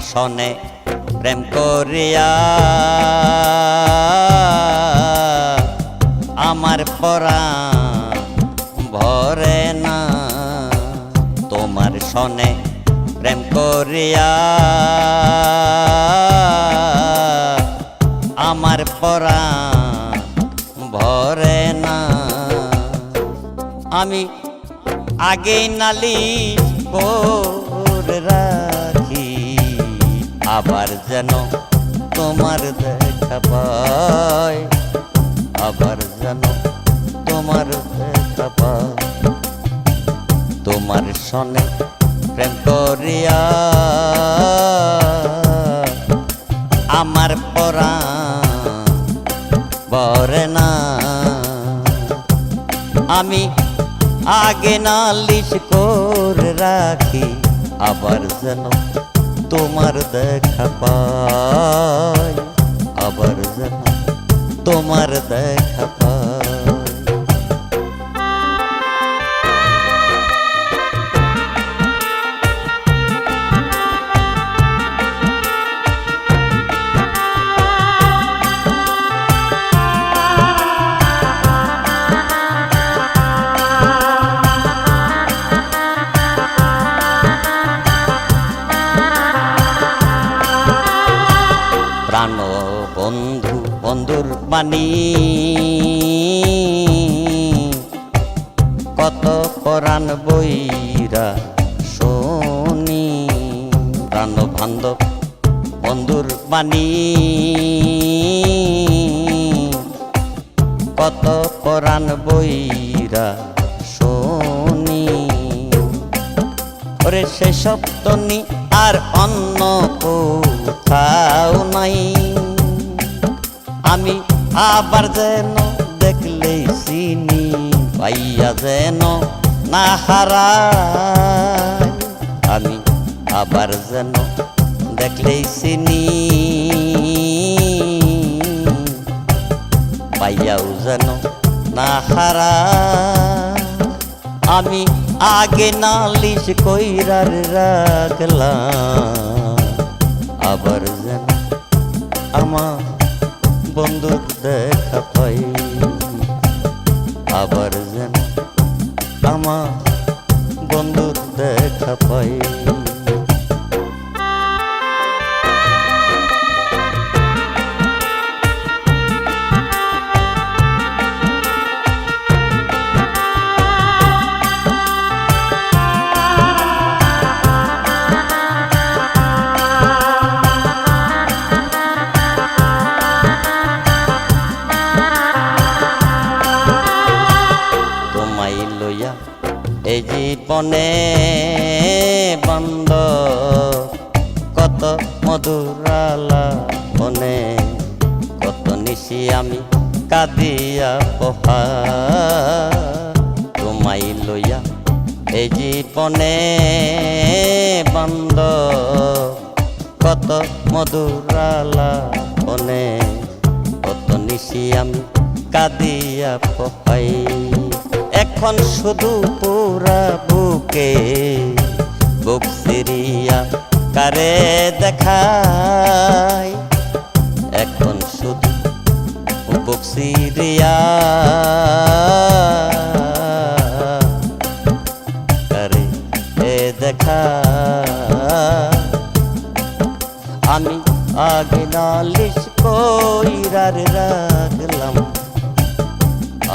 সনে প্রেম করিয়া আমার পরা ভরে না। তোমার সনে প্রেম করিয়া আমার পরা ভরে না। আমি আগে নালি রাখি আবার যেন তোমার দেখা পায় আবার যেন তোমার দেখা পায় তোমার সনে প্রেম করিয়া আমার পরা বরে না। আমি আগে নালিশ করে রাখি, আবার যেন তোমার দেখা পাই বাণী। কত পরাণ বইরা শোনি, প্রাণ বান্ধব বন্ধুর বাণী। কত পরাণ বইরা শোনি। ওরে সে সপ্তনি আর অন্য কোথাও নাই। আমি আবার যেন দেখলেই চিনি, পাইয়া যেন না হারাই আমি আবার যেন দেখলেই চিনি, পাইয়াও যেন না হারা আমি আগে নালিশ কইরার রাখলাম, আবার যেন আমার বন্ধুর দেখা পাই। আবার যেন আমার বন্ধুর দেখা পাই। জীবনে বন্ধ কত মধুরালা মনে কত নিশি আমি কাঁদিয়া পহা তোমায় লইয়া এই জীবনে বন্ধ কত মধুরালা মনে কত নিশি আমি কাঁদিয়া পহাই এখন শুধু পুরা বুকে বুক সিরিয়া কারে দেখাই? এখন শুধু বুক সিরিয়া কারে দেখা আমি আগে নালিশ কইরার রাখলাম,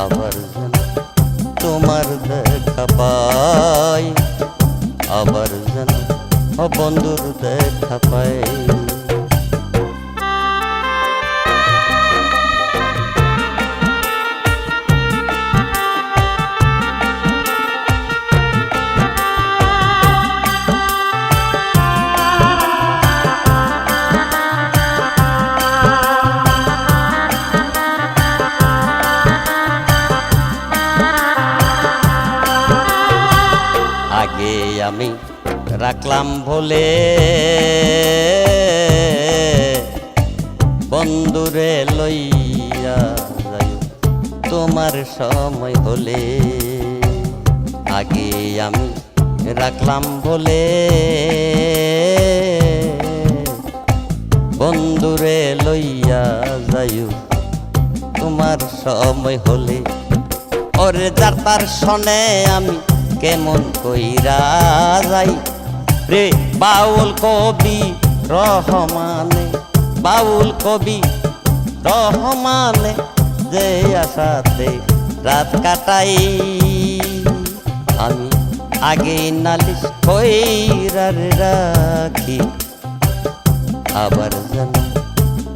আবার দেখা পাই। আবার যেন বন্ধুর দেখা পাই। আমি রাখলাম ভোলে। বন্ধুরে লইয়া যাই তোমার সময় হলে। আগে আমি রাখলাম বলে বন্ধুরে লইয়া যাইও, তোমার সময় হলে। ওরে যার তার শনে আমি কেমন কইরা যাই? রে বাউল কবি রহমানে, বাউল কবি রহমানে যে আশাতে রাত কাটাই। আমি আগে নালিশ কইরার রাখি, আবার যেন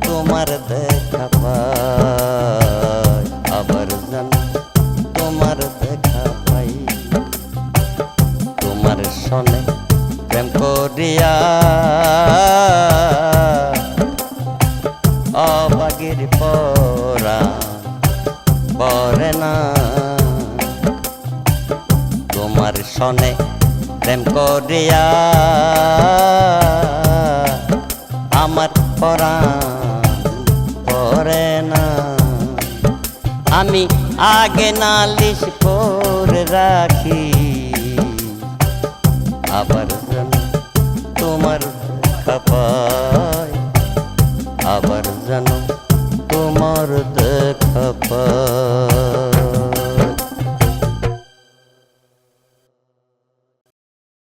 তোমার দেখা পাই। অবাগের পরা, পরে না। তোমার সনে প্রেম করিয়া আমার পরাণ পরে না। আমি আগে নালিশ করে রাখি, আবার তোমার আবার